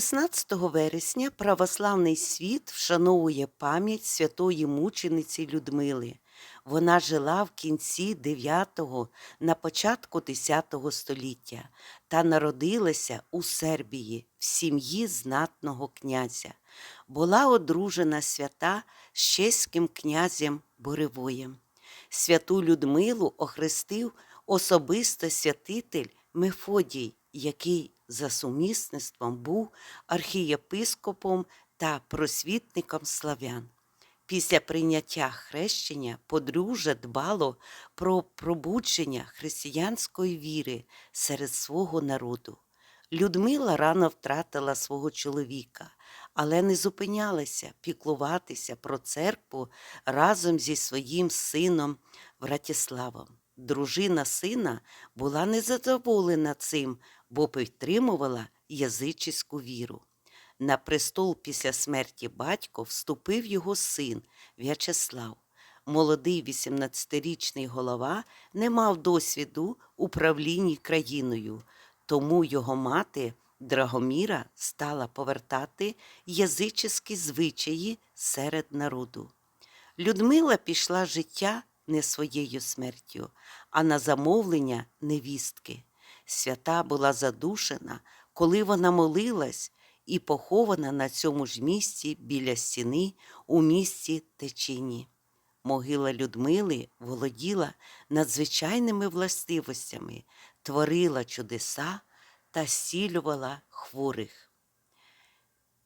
16 вересня православний світ вшановує пам'ять святої мучениці Людмили. Вона жила в кінці 9-го, на початку 10 століття та народилася у Сербії в сім'ї знатного князя. Була одружена свята з чеським князем Боревоєм. Святу Людмилу охрестив особисто святитель Мефодій, який за сумісництвом був архієпископом та просвітником славян. Після прийняття хрещення подружжя дбало про пробудження християнської віри серед свого народу. Людмила рано втратила свого чоловіка, але не зупинялася піклуватися про церкву разом зі своїм сином Вратіславом. Дружина сина була незадоволена цим, бо підтримувала язичську віру. На престол після смерті батько вступив його син В'ячеслав. Молодий 18-річний голова не мав досвіду управлінні країною, тому його мати Драгоміра стала повертати язичські звичаї серед народу. Людмила пішла життя не своєю смертю, а на замовлення невістки. Свята була задушена, коли вона молилась і похована на цьому ж місці біля стіни у місті Течині. Могила Людмили володіла надзвичайними властивостями, творила чудеса та зцілювала хворих.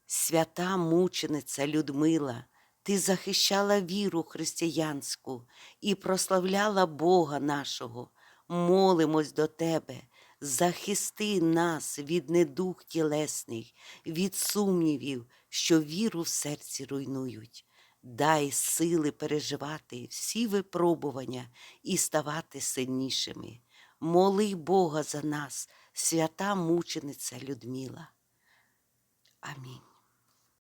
Свята мучениця Людмила, ти захищала віру християнську і прославляла Бога нашого. Молимось до тебе, захисти нас від недух тілесних, від сумнівів, що віру в серці руйнують. Дай сили переживати всі випробування і ставати сильнішими. Моли Бога за нас, свята мучениця Людмила. Амінь.